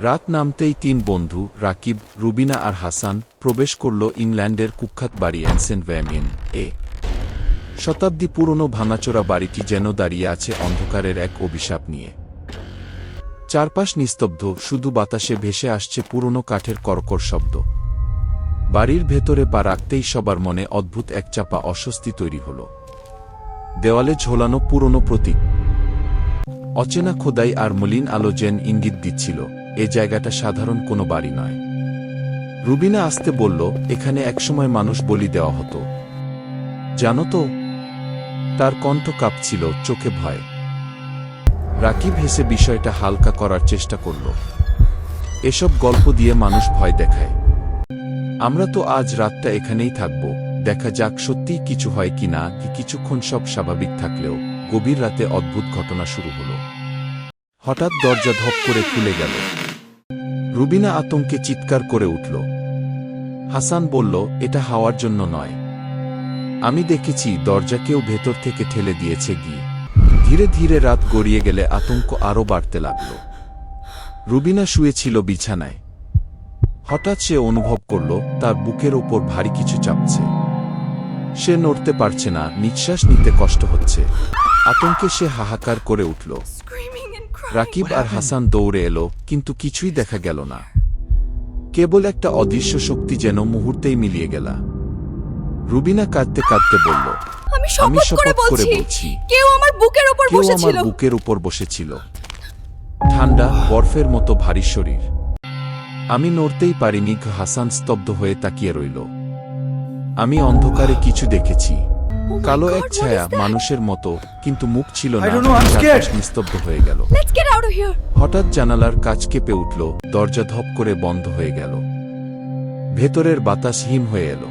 রাত নামতেই তিন বন্ধু, রাকিব, রুবিনা আর হাসান, প্রবেশ করল ইংল্যান্ডের কুখ্যাত বাড়ি অ্যানসেন ভ্যামিন এ। শতাব্দী পুরনো ভাঙাচোরা বাড়িটি যেন দাঁড়িয়ে আছে অন্ধকারের এক অভিশাপ নিয়ে। চারপাশ নিস্তব্ধ, শুধু বাতাসে ভেসে আসছে পুরনো কাঠের কর্কর শব্দ। বাড়ির ভেতরে পা রাখতেই সবার মনে অদ্ভুত এক চাপা অস্বস্তি তৈরি হল। দেওয়ালে ঝোলানো পুরনো প্রতীক। অচেনা খোদাই আর মলিন আলো যেন ইঙ্গিত দিচ্ছিল। এ জায়গাটা সাধারণ কোনো বাড়ি নয়। রুবিনা আসতে বলল, এখানে একসময় মানুষ বলি দেওয়া হতো। জানো তো, তার কণ্ঠ কাঁপছিল, চোখে ভয়। রাকিব হেসে বিষয়টা হালকা করার চেষ্টা করল। এসব গল্প দিয়ে মানুষ ভয় দেখায়। আমরা তো আজ রাতটা এখানেই থাকব। দেখা যাক সত্যিই কিছু হয় কিনা কি কিছুক্ষণ সব স্বাভাবিক থাকলেও গভীর রাতে অদ্ভুত ঘটনা শুরু হলো। হঠাৎ দরজা ধপ করে খুলে গেল। রুবিনা আতঙ্কে চিৎকার করে উঠল। হাসান বলল, এটা হাওয়ার জন্য নয়। আমি দেখেছি দরজা কেউ ভেতর থেকে ঠেলে দিয়েছে গিয়ে। ধীরে ধীরে রাত গড়িয়ে গেলে আতঙ্ক আরও বাড়তে লাগল। রুবিনা শুয়েছিল বিছানায়। হঠাৎ সে অনুভব করল, তার বুকের ওপর ভারী কিছু চাপছে। সে নড়তে পারছে না, নিঃশ্বাস নিতে কষ্ট হচ্ছে। আতঙ্কে সে হাহাকার করে উঠল. রাকিব আর হাসান দৌড়ে এলো কিন্তু কিছুই দেখা গেল না। কেবল একটা অদৃশ্য শক্তি যেন মুহূর্তেই মিলিয়ে গেলা। রুবিনা কাঁদতে কাঁদতে বলল আমি শপথ করে বলছি। কেউ আমার বুকের উপর বসেছিল। বুকের উপর বসেছিল। ঠান্ডা বরফের মতো ভারী শরীর। আমি নড়তেই পারিনি হাসান স্তব্ধ হয়ে তাকিয়ে রইল। আমি অন্ধকারে কিছু দেখেছি। কালো এক ছায়া মানুষের মতো কিন্তু মুখ ছিল না নিস্তব্ধ হয়ে গেল. হঠাৎ জানালার কাজ কেঁপে উঠল দরজা ধপ করে বন্ধ হয়ে গেল। ভেতরের বাতাস হিম হয়ে এলো।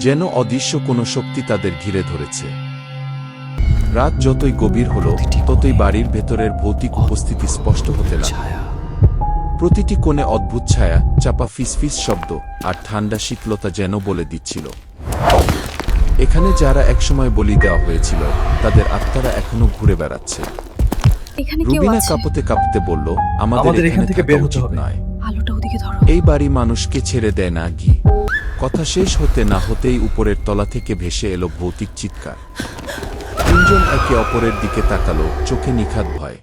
যেন অদৃশ্য কোনো শক্তি তাদের ঘিরে ধরেছে। রাত যতই গভীর হল ততই বাড়ির ভেতরের ভৌতিক উপস্থিতি স্পষ্ট হতে লাগল। ছায়া। প্রতিটি কোণে অদ্ভুত ছায়া চাপা ফিসফিস শব্দ আর ঠান্ডা শীতলতা যেন বলে দিচ্ছিল। এখানে যারা একসময় বলি দেওয়া হয়েছিল তাদের আত্মারা এখনও ঘুরে বেড়াচ্ছে। এখানে কেউ রুবিনা আছে? কাঁপতে কাঁপতে বলল আমাদের এখানে থেকে বের হতে হবে। নয়। আলোটা ওদিকে ধরো। এই বাড়ি মানুষকে ছেড়ে দেয় না গি কথা শেষ হতে না হতেই উপরের তলা থেকে ভেসে এলো ভৌতিক চিৎকার। তিনজন একে অপরের দিকে তাকালো চোখে নিখাত ভয়।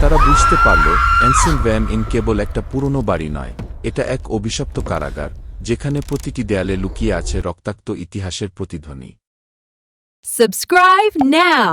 তারা বুঝতে পারল অ্যানসেন ভ্যাম ইন কেবল একটা পুরনো বাড়ি নয় এটা এক অভিশপ্ত কারাগার। যেখানে প্রতিটি দেয়ালে লুকিয়ে আছে রক্তাক্ত ইতিহাসের প্রতিধ্বনি Subscribe now.